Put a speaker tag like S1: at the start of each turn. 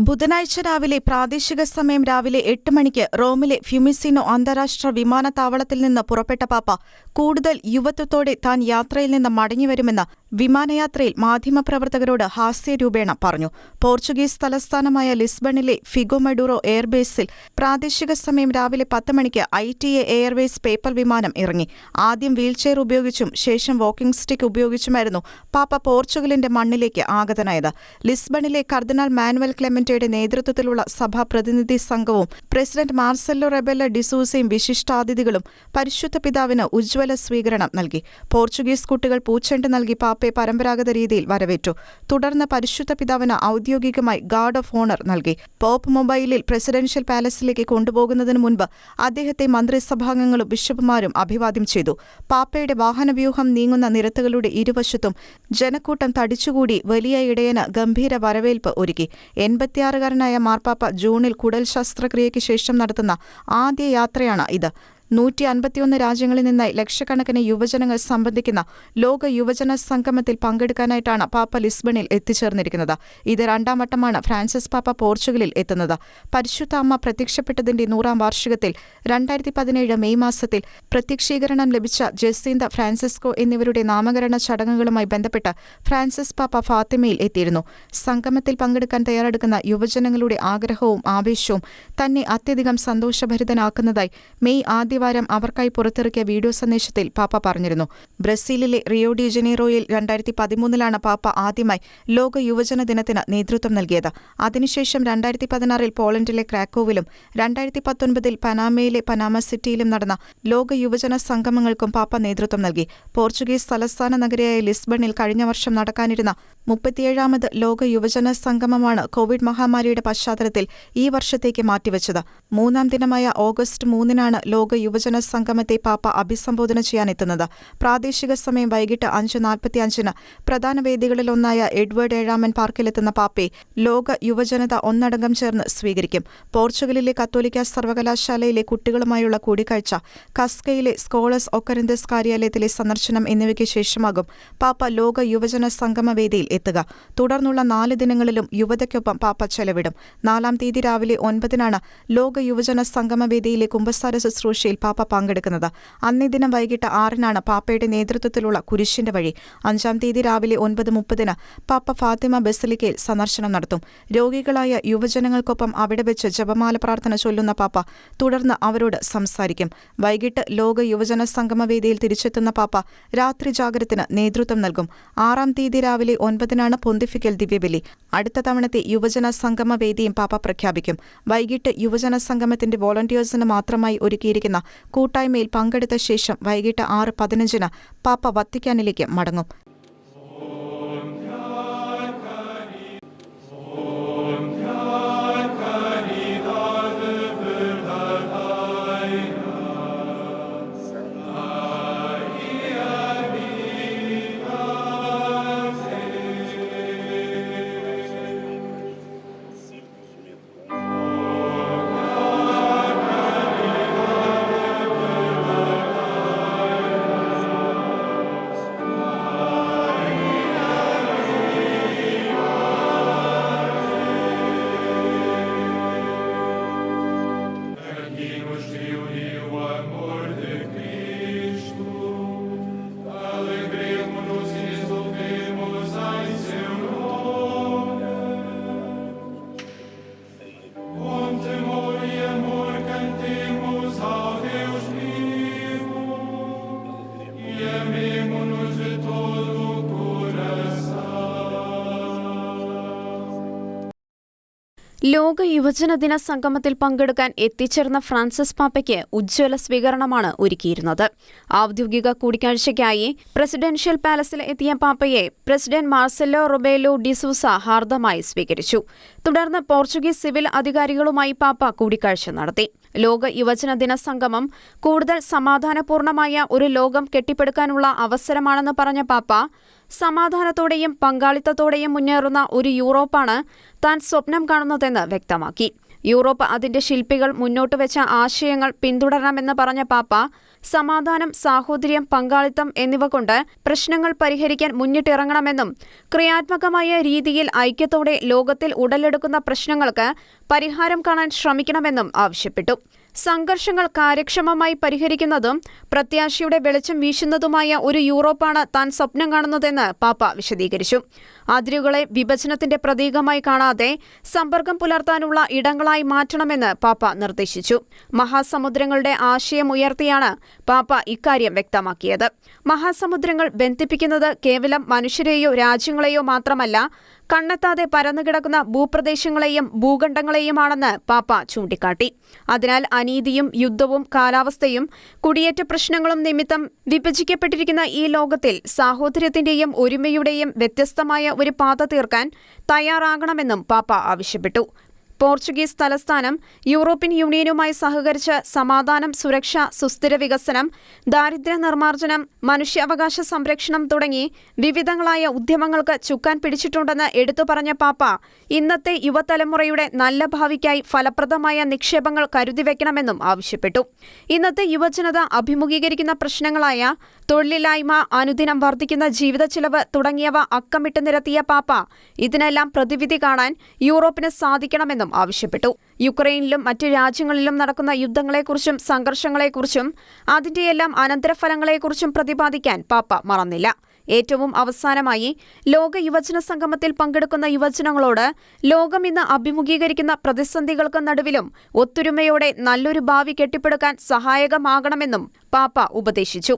S1: ബുധനാഴ്ച രാവിലെ പ്രാദേശിക സമയം രാവിലെ എട്ട് മണിക്ക് റോമിലെ ഫ്യൂമിസിനോ അന്താരാഷ്ട്ര വിമാനത്താവളത്തിൽ നിന്ന് പുറപ്പെട്ട പാപ്പ കൂടുതൽ യുവത്വത്തോടെ താൻ യാത്രയിൽ നിന്ന് മടങ്ങിവരുമെന്ന് വിമാനയാത്രയിൽ മാധ്യമപ്രവർത്തകരോട് ഹാസ്യരൂപേണ പറഞ്ഞു. പോർച്ചുഗീസ് തലസ്ഥാനമായ ലിസ്ബണിലെ ഫിഗോ മഡൂറോ എയർബേസിൽ പ്രാദേശിക സമയം രാവിലെ പത്ത് മണിക്ക് I T A airways paper വിമാനം ഇറങ്ങി. ആദ്യം വീൽചെയർ ഉപയോഗിച്ചും ശേഷം വാക്കിംഗ് സ്റ്റിക്ക് ഉപയോഗിച്ചുമായിരുന്നു പാപ്പ പോർച്ചുഗലിന്റെ മണ്ണിലേക്ക് ആഗതനായത്. ലിസ്ബണിലെ കർദിനാൾ മാനുവൽ ക്ലെമന്റയുടെ നേതൃത്വത്തിലുള്ള സഭാ പ്രതിനിധി സംഘവും പ്രസിഡന്റ് മാർസെല്ലോ റെബെല്ല ഡിസൂസയും വിശിഷ്ടാതിഥികളും പരിശുദ്ധ പിതാവിന് ഉജ്ജ്വല സ്വീകരണം നൽകി. പോർച്ചുഗീസ് കുട്ടികൾ പൂച്ചെണ്ട് നൽകി പാപ്പയെ പരമ്പരാഗത രീതിയിൽ വരവേറ്റു. തുടർന്ന് പരിശുദ്ധ പിതാവിന് ഔദ്യോഗികമായി ഗാർഡ് ഓഫ് ഓണർ നൽകി. പോപ്പ് മൊബൈലിൽ പ്രസിഡൻഷ്യൽ പാലസിലേക്ക് കൊണ്ടുപോകുന്നതിന് മുൻപ് അദ്ദേഹത്തെ മന്ത്രിസഭാംഗങ്ങളും ബിഷപ്പുമാരും അഭിവാദ്യം ചെയ്തു. പാപ്പയുടെ വാഹനവ്യൂഹം നീങ്ങുന്ന നിരത്തുകളുടെ ഇരുവശത്തും ജനക്കൂട്ടം തടിച്ചുകൂടി വലിയ ഇടയന് ഗംഭീര വരവേൽപ്പ് ഒരുക്കി. എൺപത്തിയാറുകാരനായ മാർപ്പാപ്പ ജൂണിൽ കുടൽ ശസ്ത്രക്രിയയ്ക്ക് ശേഷം നടത്തുന്ന ആദ്യ യാത്രയാണ് ഇത്. നൂറ്റി അൻപത്തിയൊന്ന് രാജ്യങ്ങളിൽ നിന്നായി ലക്ഷക്കണക്കിന് യുവജനങ്ങൾ സംബന്ധിക്കുന്ന ലോക യുവജന സംഗമത്തിൽ പങ്കെടുക്കാനായിട്ടാണ് പാപ്പ ലിസ്ബണിൽ എത്തിച്ചേർന്നിരിക്കുന്നത്. ഇത് രണ്ടാം വട്ടമാണ് ഫ്രാൻസിസ് പാപ്പ പോർച്ചുഗലിൽ എത്തുന്നത്. പരിശുദ്ധ അമ്മ പ്രത്യക്ഷപ്പെട്ടതിന്റെ നൂറാം വാർഷികത്തിൽ രണ്ടായിരത്തി പതിനേഴ് മെയ് മാസത്തിൽ പ്രത്യക്ഷീകരണം ലഭിച്ച ജസീന്ത ഫ്രാൻസിസ്കോ എന്നിവരുടെ നാമകരണ ചടങ്ങുകളുമായി ബന്ധപ്പെട്ട് ഫ്രാൻസിസ് പാപ്പ ഫാത്തിമയിൽ എത്തിയിരുന്നു. സംഗമത്തിൽ പങ്കെടുക്കാൻ തയ്യാറെടുക്കുന്ന യുവജനങ്ങളുടെ ആഗ്രഹവും ആവേശവും തന്നെ അത്യധികം സന്തോഷഭരിതനാക്കുന്നതായി മെയ് ആദ്യവാരം അവർക്കായി പുറത്തിറക്കിയ വീഡിയോ സന്ദേശത്തിൽ പാപ്പ പറഞ്ഞിരുന്നു. ബ്രസീലിലെ റിയോ ഡി ജനീറോയിൽ രണ്ടായിരത്തി പതിമൂന്നിലാണ് പാപ്പ ആദ്യമായി ലോക യുവജന ദിനത്തിന് നേതൃത്വം നൽകിയത്. അതിനുശേഷം രണ്ടായിരത്തി പതിനാറിൽ പോളണ്ടിലെ ക്രാക്കോവിലും രണ്ടായിരത്തി പത്തൊൻപതിൽ പനാമയിലെ പനാമ സിറ്റിയിലും നടന്ന ലോക യുവജന സംഗമങ്ങൾക്കും പാപ്പ നേതൃത്വം നൽകി. പോർച്ചുഗീസ് തലസ്ഥാന നഗരിയായ ലിസ്ബണിൽ കഴിഞ്ഞ വർഷം നടക്കാനിരുന്ന മുപ്പത്തിയേഴാമത് ലോക യുവജന സംഗമമാണ് കോവിഡ് മഹാമാരിയുടെ പശ്ചാത്തലത്തിൽ ഈ വർഷത്തേക്ക് മാറ്റിവച്ചത്. മൂന്നാം ദിനമായ ഓഗസ്റ്റ് മൂന്നിനാണ് ലോക യുവജന സംഗമത്തെ പാപ്പ അഭിസംബോധന ചെയ്യാനെത്തുന്നത്. പ്രാദേശിക സമയം വൈകിട്ട് അഞ്ച് നാൽപ്പത്തിയഞ്ചിന് പ്രധാന വേദികളിലൊന്നായ എഡ്വേർഡ് ഏഴാമൻ പാർക്കിലെത്തുന്ന പാപ്പയെ ലോക യുവജനത ഒന്നടങ്കം ചേർന്ന് സ്വീകരിക്കും. പോർച്ചുഗലിലെ കത്തോലിക്ക സർവകലാശാലയിലെ കുട്ടികളുമായുള്ള കൂടിക്കാഴ്ച കസ്കയിലെ സ്കോളസ് ഒക്കരന്തസ് കാര്യാലയത്തിലെ സന്ദർശനം എന്നിവയ്ക്ക് ശേഷമാകും പാപ്പ ലോക യുവജന സംഗമവേദിയിൽ എത്തുക. തുടർന്നുള്ള നാല് ദിനങ്ങളിലും യുവതയ്ക്കൊപ്പം പാപ്പ ചെലവിടും. നാലാം തീയതി രാവിലെ ഒൻപതിനാണ് ലോക യുവജന സംഗമവേദിയിലെ കുമ്പസാര ശുശ്രൂഷയിൽ പാപ്പ പങ്കെടുക്കുന്നത്. അന്നേ ദിനം വൈകിട്ട് ആറിനാണ് പാപ്പയുടെ നേതൃത്വത്തിലുള്ള കുരിശിന്റെ വഴി അഞ്ചാം തീയതി രാവിലെ ഒൻപത് മുപ്പതിന് പാപ്പ ഫാത്തിമ ബസലിക്കയിൽ സന്ദർശനം നടത്തും. രോഗികളായ യുവജനങ്ങൾക്കൊപ്പം അവിടെ വെച്ച് ജപമാല പ്രാർത്ഥന ചൊല്ലുന്ന പാപ്പ തുടർന്ന് അവരോട് സംസാരിക്കും. വൈകിട്ട് ലോക യുവജന സംഗമവേദിയിൽ തിരിച്ചെത്തുന്ന പാപ്പ രാത്രി ജാഗ്രത്തിന് നേതൃത്വം നൽകും. ആറാം തീയതി രാവിലെ ഒൻപതിനാണ് പൊന്തിഫിക്കൽ ദിവ്യബലി. അടുത്ത തവണത്തെ യുവജന സംഗമ വേദിയും പാപ്പ പ്രഖ്യാപിക്കും. വൈകിട്ട് യുവജന സംഗമത്തിന്റെ വോളണ്ടിയേഴ്സിന് മാത്രമായി ഒരുക്കിയിരിക്കുന്ന കൂട്ടായ്മയിൽ പങ്കെടുത്ത ശേഷം വൈകിട്ട് ആറ് പതിനഞ്ചിന് പാപ്പ വത്തിക്കാനിലേക്ക് മടങ്ങും
S2: ലോക യുവജന ദിന സംഗമത്തിൽ പങ്കെടുക്കാൻ എത്തിച്ചേർന്ന ഫ്രാൻസിസ് പാപ്പയ്ക്ക് ഉജ്ജ്വല സ്വീകരണമാണ് ഒരുക്കിയിരുന്നത്. ഔദ്യോഗിക കൂടിക്കാഴ്ചയ്ക്കായി പ്രസിഡൻഷ്യൽ പാലസിൽ എത്തിയ പാപ്പയെ president Marcelo Rebelo de Sousa ഹാർദമായി സ്വീകരിച്ചു. തുടർന്ന് പോർച്ചുഗീസ് സിവിൽ അധികാരികളുമായി പാപ്പ കൂടിക്കാഴ്ച നടത്തി. ലോക യുവജന ദിന സംഗമം കൂടുതൽ സമാധാനപൂർണമായ ഒരു ലോകം കെട്ടിപ്പടുക്കാനുള്ള അവസരമാണെന്ന് പറഞ്ഞ പാപ്പ സമാധാനത്തോടെയും പങ്കാളിത്തത്തോടെയും മുന്നേറുന്ന ഒരു യൂറോപ്പാണ് താൻ സ്വപ്നം കാണുന്നതെന്ന് വ്യക്തമാക്കി. യൂറോപ്പ് അതിന്റെ ശില്പികൾ മുന്നോട്ട് വെച്ച ആശയങ്ങൾ പിന്തുടരണമെന്ന് പറഞ്ഞ പാപ്പ സമാധാനം സാഹോദര്യം പങ്കാളിത്തം എന്നിവ കൊണ്ട് പ്രശ്നങ്ങൾ പരിഹരിക്കാൻ മുന്നിട്ടിറങ്ങണമെന്നും ക്രിയാത്മകമായ രീതിയിൽ ഐക്യത്തോടെ ലോകത്തിൽ ഉടലെടുക്കുന്ന പ്രശ്നങ്ങൾക്ക് പരിഹാരം കാണാൻ ശ്രമിക്കണമെന്നും ആവശ്യപ്പെട്ടു. സംഘർഷങ്ങൾ കാര്യക്ഷമമായി പരിഹരിക്കുന്നതും പ്രത്യാശയുടെ വെളിച്ചം വീശുന്നതുമായ ഒരു യൂറോപ്പാണ് താൻ സ്വപ്നം കാണുന്നതെന്ന് പാപ്പ വിശദീകരിച്ചു. അതിരുകളെ വിഭജനത്തിന്റെ പ്രതീകമായി കാണാതെ സമ്പർക്കം പുലർത്താനുള്ള ഇടങ്ങളായി മാറ്റണമെന്ന് പാപ്പ നിർദ്ദേശിച്ചു. മഹാസമുദ്രങ്ങളുടെ ആശയം ഉയർത്തിയാണ് പാപ്പ ഇക്കാര്യം വ്യക്തമാക്കിയത്. മഹാസമുദ്രങ്ങൾ ബന്ധിപ്പിക്കുന്നത് കേവലം മനുഷ്യരെയോ രാജ്യങ്ങളെയോ മാത്രമല്ല കണ്ണെത്താതെ പരന്നുകിടക്കുന്ന ഭൂപ്രദേശങ്ങളെയും ഭൂഖണ്ഡങ്ങളെയുമാണെന്ന് പാപ്പ ചൂണ്ടിക്കാട്ടി. അതിനാൽ അനീതിയും യുദ്ധവും കാലാവസ്ഥയും കുടിയേറ്റ പ്രശ്നങ്ങളും നിമിത്തം വിഭജിക്കപ്പെട്ടിരിക്കുന്ന ഈ ലോകത്തിൽ സാഹോദര്യത്തിന്റെയും ഒരുമയുടെയും വ്യത്യസ്തമായ ഒരു പാത തീർക്കാൻ തയ്യാറാകണമെന്നും പാപ്പ ആവശ്യപ്പെട്ടു. പോർച്ചുഗീസ് തലസ്ഥാനം യൂറോപ്യൻ യൂണിയനുമായി സഹകരിച്ച് സമാധാനം സുരക്ഷ സുസ്ഥിര വികസനം ദാരിദ്ര്യ നിർമ്മാർജനം മനുഷ്യാവകാശ സംരക്ഷണം തുടങ്ങി വിവിധങ്ങളായ ഉദ്യമങ്ങൾക്ക് ചുക്കാൻ പിടിച്ചിട്ടുണ്ടെന്ന് എടുത്തു പറഞ്ഞ പാപ്പ ഇന്നത്തെ യുവതലമുറയുടെ നല്ല ഭാവിക്കായി ഫലപ്രദമായ നിക്ഷേപങ്ങൾ കരുതിവെക്കണമെന്നും ആവശ്യപ്പെട്ടു. ഇന്നത്തെ യുവജനത അഭിമുഖീകരിക്കുന്ന പ്രശ്നങ്ങളായ തൊഴിലില്ലായ്മ അനുദിനം വർദ്ധിക്കുന്ന ജീവിത ചിലവ് തുടങ്ങിയവ അക്കമിട്ട് നിരത്തിയ പാപ്പ ഇതിനെല്ലാം പ്രതിവിധി കാണാൻ യൂറോപ്പിന് സാധിക്കണമെന്നും ആവശ്യപ്പെട്ടു. യുക്രൈനിലും മറ്റ് രാജ്യങ്ങളിലും നടക്കുന്ന യുദ്ധങ്ങളെക്കുറിച്ചും സംഘർഷങ്ങളെക്കുറിച്ചും അതിന്റെയെല്ലാം അനന്തരഫലങ്ങളെക്കുറിച്ചും പ്രതിപാദിക്കാൻ പാപ്പ മറന്നില്ല. ഏറ്റവും അവസാനമായി ലോക യുവജന സംഗമത്തിൽ പങ്കെടുക്കുന്ന യുവജനങ്ങളോട് ലോകം ഇന്ന് അഭിമുഖീകരിക്കുന്ന പ്രതിസന്ധികൾക്ക് നടുവിലും ഒത്തൊരുമയോടെ നല്ലൊരു ഭാവി കെട്ടിപ്പടുക്കാൻ സഹായകമാകണമെന്നും പാപ്പ ഉപദേശിച്ചു.